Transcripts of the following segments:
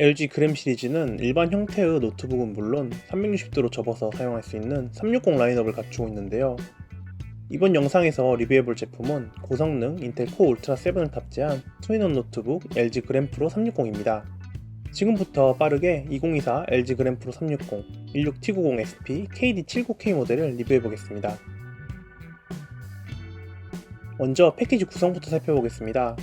LG 그램 시리즈는 일반 형태의 노트북은 물론 360도로 접어서 사용할 수 있는 360 라인업을 갖추고 있는데요. 이번 영상에서 리뷰해볼 제품은 고성능 인텔 코어 울트라 7을 탑재한 투인원 노트북 LG 그램 프로 360입니다. 지금부터 빠르게 2024 LG 그램 프로 360, 16T90SP KD79K 모델을 리뷰해보겠습니다. 먼저 패키지 구성부터 살펴보겠습니다.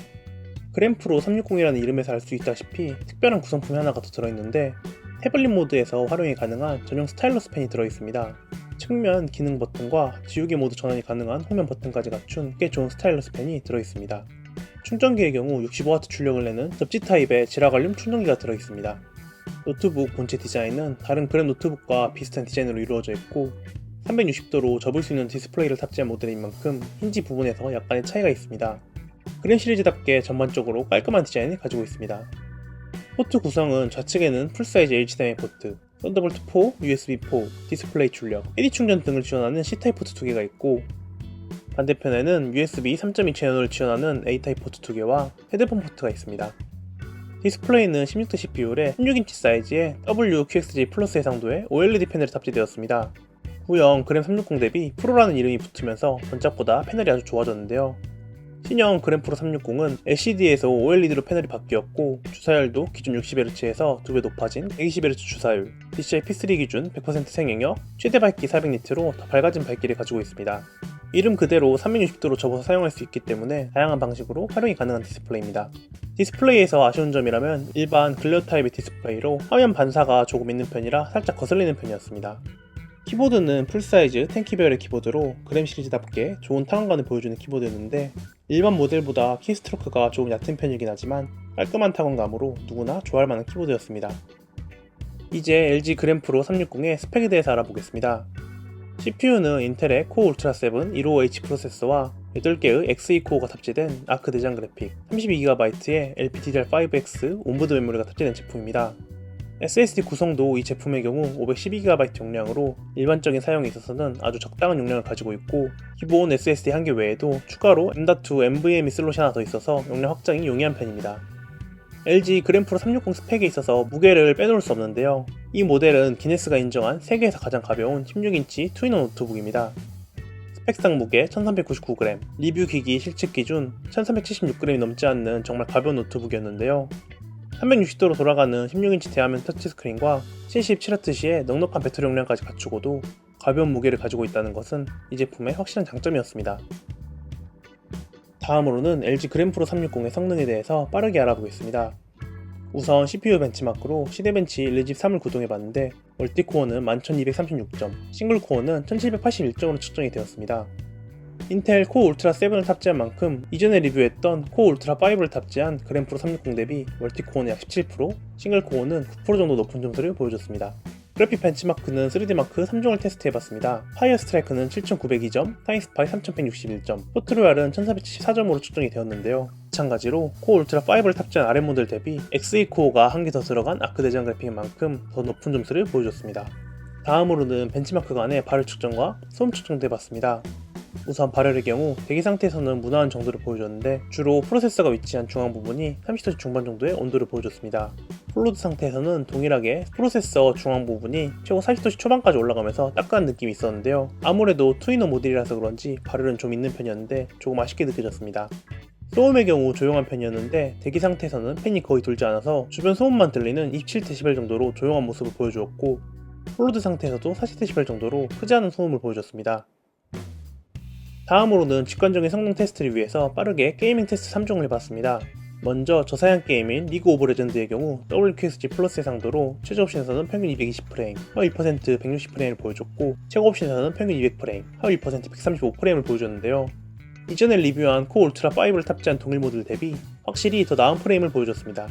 그램프로 360이라는 이름에서 알 수 있다시피 특별한 구성품이 하나가 더 들어있는데 태블릿 모드에서 활용이 가능한 전용 스타일러스 펜이 들어있습니다. 측면 기능 버튼과 지우개 모드 전환이 가능한 후면 버튼까지 갖춘 꽤 좋은 스타일러스 펜이 들어있습니다. 충전기의 경우 65W 출력을 내는 접지 타입의 지라갈륨 충전기가 들어있습니다. 노트북 본체 디자인은 다른 그램 노트북과 비슷한 디자인으로 이루어져 있고 360도로 접을 수 있는 디스플레이를 탑재한 모델인 만큼 힌지 부분에서 약간의 차이가 있습니다. 그램 시리즈답게 전반적으로 깔끔한 디자인을 가지고 있습니다. 포트 구성은 좌측에는 풀사이즈 HDMI 포트, 썬더볼트 4, USB 4, 디스플레이 출력, AD 충전 등을 지원하는 C타입 포트 2개가 있고 반대편에는 USB 3.2 채널을 지원하는 A타입 포트 2개와 헤드폰 포트가 있습니다. 디스플레이는 16대 CPU에 16인치 사이즈의 WQXG 플러스 해상도의 OLED 패널이 탑재되었습니다. 구형 그램 360 대비 프로라는 이름이 붙으면서 전작보다 패널이 아주 좋아졌는데요. 신형 그램 프로 360은 LCD에서 OLED로 패널이 바뀌었고 주사율도 기존 60Hz에서 2배 높아진 120Hz 주사율, DCI P3 기준 100% 생명력, 최대 밝기 400니트로 더 밝아진 밝기를 가지고 있습니다. 이름 그대로 360도로 접어서 사용할 수 있기 때문에 다양한 방식으로 활용이 가능한 디스플레이입니다. 디스플레이에서 아쉬운 점이라면 일반 글레어 타입의 디스플레이로 화면 반사가 조금 있는 편이라 살짝 거슬리는 편이었습니다. 키보드는 풀사이즈 텐키별의 키보드로 그램 시리즈답게 좋은 타원감을 보여주는 키보드였는데 일반 모델보다 키스트로크가 조금 얕은 편이긴 하지만 깔끔한 타건감으로 누구나 좋아할 만한 키보드였습니다. 이제 LG 그램 프로 360의 스펙에 대해서 알아보겠습니다. CPU는 인텔의 코어 울트라 7 15H 프로세서와 8개의 Xe 코어가 탑재된 아크 내장 그래픽, 32GB의 LPDDR5X 온보드 메모리가 탑재된 제품입니다. SSD 구성도 이 제품의 경우 512GB 용량으로 일반적인 사용에 있어서는 아주 적당한 용량을 가지고 있고 기본 SSD 한 개 외에도 추가로 M.2 NVMe 슬롯이 하나 더 있어서 용량 확장이 용이한 편입니다. LG 그램프로 360 스펙에 있어서 무게를 빼놓을 수 없는데요. 이 모델은 기네스가 인정한 세계에서 가장 가벼운 16인치 투인원 노트북입니다. 스펙상 무게 1399g, 리뷰 기기 실측 기준 1376g이 넘지 않는 정말 가벼운 노트북이었는데요. 360도로 돌아가는 16인치 대화면 터치스크린과 77Hz의 넉넉한 배터리 용량까지 갖추고도 가벼운 무게를 가지고 있다는 것은 이 제품의 확실한 장점이었습니다. 다음으로는 LG 그램프로 360의 성능에 대해서 빠르게 알아보겠습니다. 우선 CPU 벤치마크로 시대벤치 1, 2, 3을 구동해봤는데 멀티코어는 11236점, 싱글코어는 1781점으로 측정이 되었습니다. 인텔 코어 울트라 7을 탑재한 만큼 이전에 리뷰했던 코어 울트라 5를 탑재한 그램프로 360 대비 멀티코어는 약 17%, 싱글코어는 9% 정도 높은 점수를 보여줬습니다. 그래픽 벤치마크는 3D마크 3종을 테스트해봤습니다. 파이어 스트라이크는 7902점, 타임스파이 3161점, 포트로얄은 1474점으로 측정이 되었는데요. 마찬가지로 코어 울트라 5를 탑재한 RM 모델 대비 XE 코어가 한 개 더 들어간 아크 내장 그래픽인 만큼 더 높은 점수를 보여줬습니다. 다음으로는 벤치마크 간의 발열 측정과 소음 측정도 해봤습니다. 우선 발열의 경우 대기 상태에서는 무난한 정도를 보여줬는데 주로 프로세서가 위치한 중앙 부분이 30도씨 중반 정도의 온도를 보여줬습니다. 폴로드 상태에서는 동일하게 프로세서 중앙 부분이 최고 40도씨 초반까지 올라가면서 따끈한 느낌이 있었는데요. 아무래도 투이너 모델이라서 그런지 발열은 좀 있는 편이었는데 조금 아쉽게 느껴졌습니다. 소음의 경우 조용한 편이었는데 대기 상태에서는 팬이 거의 돌지 않아서 주변 소음만 들리는 27dB 정도로 조용한 모습을 보여주었고 폴로드 상태에서도 40dB 정도로 크지 않은 소음을 보여줬습니다. 다음으로는 직관적인 성능 테스트를 위해서 빠르게 게이밍 테스트 3종을 해봤습니다. 먼저 저사양 게임인 리그 오브 레전드의 경우 WQXG 플러스 해상도로 최저 옵션에서는 평균 220프레임, 하위 1% 160프레임을 보여줬고 최고 옵션에서는 평균 200프레임, 하위 1% 135프레임을 보여줬는데요. 이전에 리뷰한 코 울트라 5를 탑재한 동일 모델 대비 확실히 더 나은 프레임을 보여줬습니다.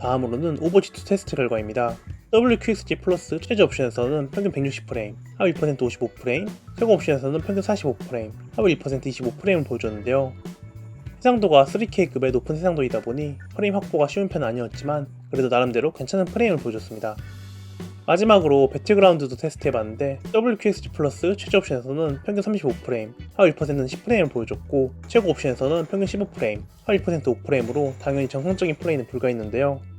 다음으로는 오버워치2 테스트 결과입니다. WQXG 플러스 최저 옵션에서는 평균 160프레임, 하위 1% 55프레임, 최고 옵션에서는 평균 45프레임, 하위 1% 25프레임을 보여줬는데요. 해상도가 3K급의 높은 해상도이다 보니 프레임 확보가 쉬운 편은 아니었지만 그래도 나름대로 괜찮은 프레임을 보여줬습니다. 마지막으로 배틀그라운드도 테스트해봤는데 WQXG 플러스 최저 옵션에서는 평균 35프레임, 하위 1%는 10프레임을 보여줬고 최고 옵션에서는 평균 15프레임, 하위 1% 5프레임으로 당연히 정상적인 플레이는 불가했는데요.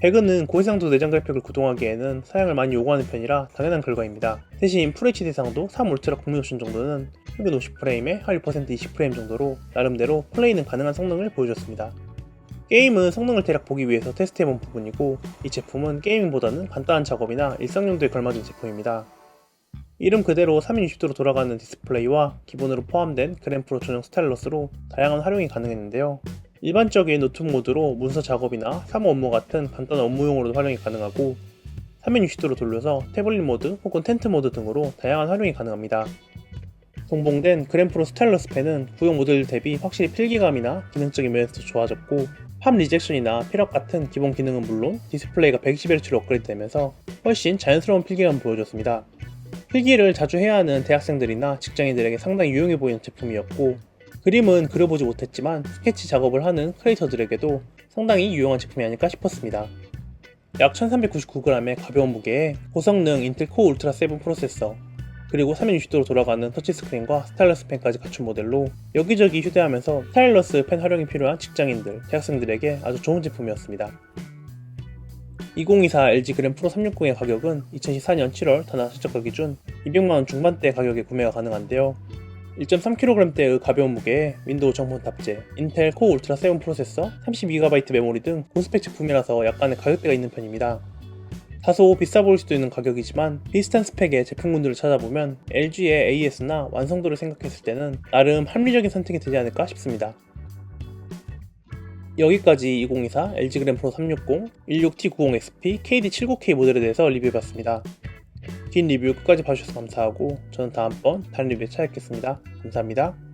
배그는 고해상도 내장 그래픽을 구동하기에는 사양을 많이 요구하는 편이라 당연한 결과입니다. 대신 FHD상도 3 울트라 국민 옵션 정도는 평균 50프레임에 하위 퍼센트 20프레임 정도로 나름대로 플레이는 가능한 성능을 보여줬습니다. 게임은 성능을 대략 보기 위해서 테스트해본 부분이고 이 제품은 게이밍보다는 간단한 작업이나 일상 용도에 걸맞은 제품입니다. 이름 그대로 360도로 돌아가는 디스플레이와 기본으로 포함된 그램프로 전용 스타일러스로 다양한 활용이 가능했는데요. 일반적인 노트북 모드로 문서 작업이나 사무 업무 같은 간단한 업무용으로도 활용이 가능하고 360도로 돌려서 태블릿 모드 혹은 텐트 모드 등으로 다양한 활용이 가능합니다. 동봉된 그램프로 스타일러스 펜은 구형 모델 대비 확실히 필기감이나 기능적인 면에서 좋아졌고 팝 리젝션이나 필업 같은 기본 기능은 물론 디스플레이가 120Hz로 업그레이드되면서 훨씬 자연스러운 필기감을 보여줬습니다. 필기를 자주 해야 하는 대학생들이나 직장인들에게 상당히 유용해 보이는 제품이었고 그림은 그려보지 못했지만 스케치 작업을 하는 크리에이터들에게도 상당히 유용한 제품이 아닐까 싶었습니다. 약 1399g의 가벼운 무게에 고성능 인텔 코어 울트라 7 프로세서 그리고 360도로 돌아가는 터치스크린과 스타일러스 펜까지 갖춘 모델로 여기저기 휴대하면서 스타일러스 펜 활용이 필요한 직장인들, 대학생들에게 아주 좋은 제품이었습니다. 2024 LG 그램 프로 360의 가격은 2014년 7월 단화 실적 가 기 준 200만원 중반대 가격에 구매가 가능한데요. 1.3kg대의 가벼운 무게에 윈도우 정품 탑재, 인텔 코어 울트라 7 프로세서, 32GB 메모리 등 고스펙 제품이라서 약간의 가격대가 있는 편입니다. 다소 비싸 보일 수도 있는 가격이지만 비슷한 스펙의 제품군들을 찾아보면 LG의 AS나 완성도를 생각했을 때는 나름 합리적인 선택이 되지 않을까 싶습니다. 여기까지 2024 LG 그램 프로 360, 16T90SP, KD79K 모델에 대해서 리뷰해봤습니다. 긴 리뷰 끝까지 봐주셔서 감사하고 저는 다음번 다른 리뷰에 찾아뵙겠습니다. 감사합니다.